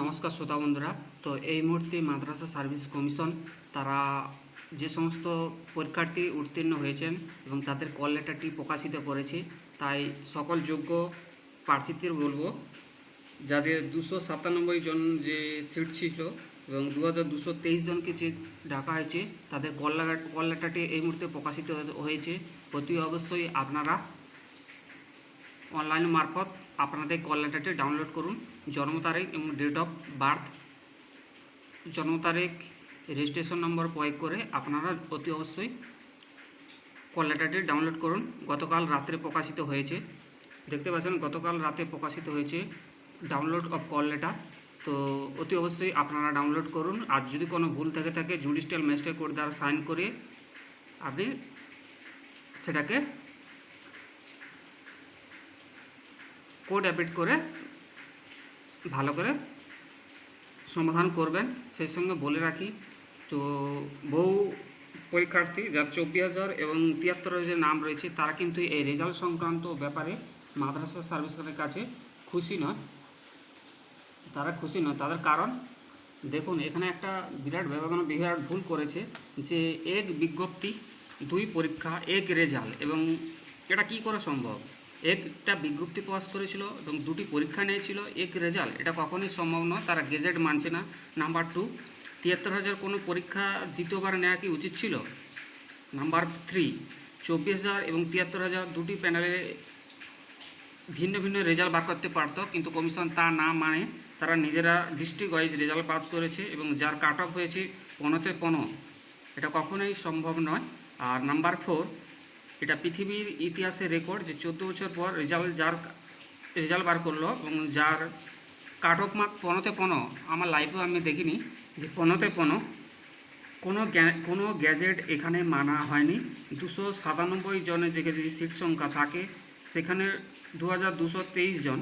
নমস্কার শ্রোতা বন্ধুরা। তো এই মুহূর্তে মাদ্রাসা সার্ভিস কমিশন, তারা যে সমস্ত পরীক্ষার্থী উত্তীর্ণ হয়েছেন এবং তাদের কল লেটারটি প্রকাশিত করেছে, তাই সকল যোগ্য প্রার্থীদের বলব, যাদের দুশো সাতানব্বই জন যে সিট ছিল এবং দু হাজার দুশো তেইশ জনকে যে ডাকা হয়েছে, তাদের কল কল লেটারটি এই মুহূর্তে প্রকাশিত হয়েছে। অতি অবশ্যই আপনারা অনলাইন মারফত আপনাদের কল লেটারটি ডাউনলোড করুন। জন্ম তারিখ এবং ডেট অফ বার্থ জন্ম তারিখ রেজিস্ট্রেশন নম্বর প্রয়োগ করে আপনারা অতি অবশ্যই কল লেটারটি ডাউনলোড করুন। গতকাল রাত্রে প্রকাশিত হয়েছে। দেখতে পাচ্ছেন, গতকাল রাতে প্রকাশিত হয়েছে ডাউনলোড অফ কল লেটার তো অতি অবশ্যই আপনারা ডাউনলোড করুন। আর যদি কোনো ভুল থেকে থাকে জুডিশিয়াল ম্যাজিস্ট্রেট কোর্ট দ্বারা সাইন করে আপনি সেটাকে কোড অ্যাপিট করে ভালো করে সমাধান করবেন। সেই সঙ্গে বলে রাখি, তো বহু পরীক্ষার্থী যার চব্বিশ হাজার এবং তিয়াত্তর হাজার নাম রয়েছে, তারা কিন্তু এই রেজাল্ট সংক্রান্ত ব্যাপারে মাদ্রাসা সার্ভিসের কাছে খুশি নয়। তারা খুশি নয়। তাদের কারণ, দেখুন, এখানে একটা বিরাট ব্যবধান, বিরাট ভুল করেছে যে এক বিজ্ঞপ্তি, দুই পরীক্ষা, এক রেজাল্ট এবং এটা কি করে সম্ভব? একটা বিজ্ঞপ্তি পাস করেছিল এবং দুটি পরীক্ষা নিয়েছিল। এক রেজাল্ট এটা কখনোই সম্ভব নয়, তারা গেজেট মানছে না। নাম্বার টু তিয়াত্তর হাজার কোনো পরীক্ষা দ্বিতীয়বার নেওয়া কি উচিত ছিল? নাম্বার থ্রি চব্বিশ হাজার এবং তিয়াত্তর হাজার দুটি প্যানেলে ভিন্ন ভিন্ন রেজাল্ট বার করতে পারতো, কিন্তু কমিশন তা না মানে তারা নিজেরা ডিস্ট্রিক্ট ওয়াইজ রেজাল্ট পাস করেছে এবং যার কাট অফ হয়েছে পনেরোতে পনেরো। এটা কখনোই সম্ভব নয়। আর নাম্বার ফোর এটা পৃথিবীর ইতিহাসে রেকর্ড যে চোদ্দ বছর পর রেজাল্ট যার রেজাল্ট বার করল এবং যার কাট অফ মার্ক পনেরোতে পনেরো, আমার লাইফেও আমি দেখিনি যে পনেরোতে পনেরো কোনো কোনো গ্যাজেট এখানে মানা হয়নি। দুশো সাতানব্বই জনের যে সিট সংখ্যা থাকে, সেখানে দু হাজার দুশো তেইশ জন।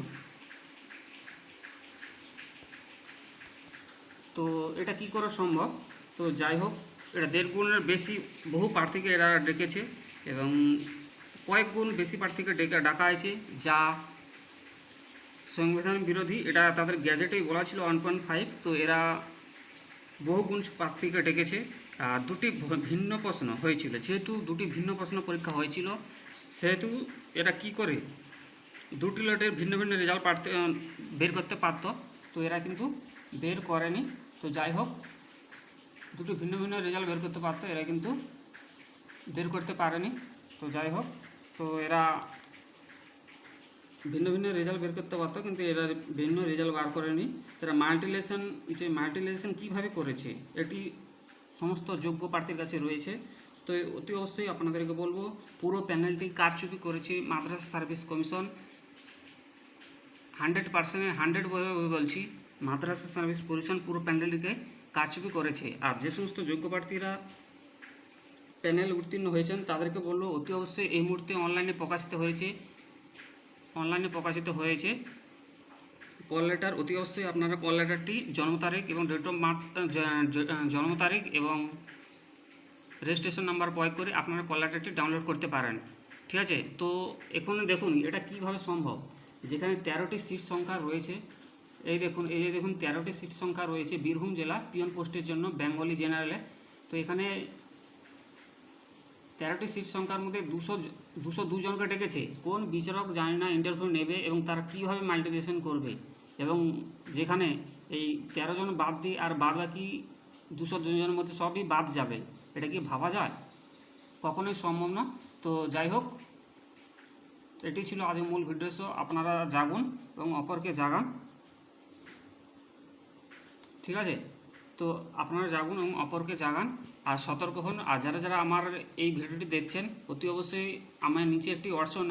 তো এটা কি করা সম্ভব? তো যাই হোক, এটা দেড় গুণের বেশি বহু প্রার্থীকে এরা ডেকেছে। এবং কয়েক গুণ বেশি প্রার্থীকে ডেকে ডাকা হয়েছে, যা সংবিধান বিরোধী, এটা তাদের গ্যাজেটেই বলা ছিল ওয়ান পয়েন্ট ফাইভ, তো এরা বহু গুণ প্রার্থীকে ডেকেছে। দুটি ভিন্ন প্রশ্ন হয়েছিল। যেহেতু দুটি ভিন্ন প্রশ্ন পরীক্ষা হয়েছিল, সেহেতু এরা কি করে দুটি লটের ভিন্ন ভিন্ন রেজাল্ট পারতে বের করতে পারত, তো এরা কিন্তু বের করেনি। তো যাই হোক, দুটি ভিন্ন ভিন্ন রেজাল্ট বের করতে পারতো, এরা কিন্তু বের করতে পারেনি। তো যাই হোক, তো এরা ভিন্ন ভিন্ন রেজাল্ট বের করতে পারতো, কিন্তু এরা ভিন্ন রেজাল্ট বার করেনি। এরা মাল্টিলেশন যে মাল্টিলেশন কীভাবে করেছে, এটি সমস্ত যোগ্য প্রার্থীর কাছে রয়েছে। তো অতি অবশ্যই আপনাদেরকে বলব, পুরো প্যানেলটি কারচুপি করেছে, মাদ্রাসা সার্ভিস কমিশন হান্ড্রেড পার্সেন্টের হান্ড্রেড বলছি, মাদ্রাসা সার্ভিস কমিশন পুরো প্যানেলটিকে কারচুপি করেছে। আর যে সমস্ত যোগ্য প্রার্থীরা প্যানেল উত্তীর্ণ হয়েছেন, তাদেরকে বলব অতি অবশ্যই এই মুহূর্তে অনলাইনে প্রকাশিত হয়েছে। অনলাইনে প্রকাশিত হয়েছে। কল লেটার অতি অবশ্যই আপনারা কল লেটারটি জন্ম তারিখ এবং ডেট অফ বার্থ জন্ম তারিখ এবং রেজিস্ট্রেশন নাম্বার প্রয়োগ করে আপনারা কল লেটারটি ডাউনলোড করতে পারেন। ঠিক আছে? তো এখন দেখুন, এটা কীভাবে সম্ভব? যেখানে তেরোটি সিট সংখ্যা রয়েছে, এই দেখুন, এই যে দেখুন, তেরোটি সিট সংখ্যা রয়েছে বীরভূম জেলা, পিয়ন পোস্টের জন্য, বেঙ্গলি জেনারেলে তো এখানে তেরোটি সিট সংখ্যার মধ্যে দুশো দুশো দুজনকে ডেকেছে। কোন বিচারক জানে না ইন্টারভিউ নেবে এবং তারা কীভাবে মাল্টিপ্লিকেশন করবে? এবং যেখানে এই তেরো জন বাদ দিয়ে আর বাদ বাকি দুশো দুজনের মধ্যে সবই বাদ যাবে, এটা কি ভাবা যায়? কখনোই সম্ভব না। তো যাই হোক, এটি ছিল আজকের মূল ভিডিও আপনারা জাগুন এবং অপরকে জাগান। ঠিক আছে? তো আপনারা জাগুন এবং অপরকে জাগান। আর সতর্ক হন। আর যারা যারা আমার এই ভিডিওটি দেখছেন, অতি অবশ্যই আমার নিচে একটি হোয়াটসঅ্যাপ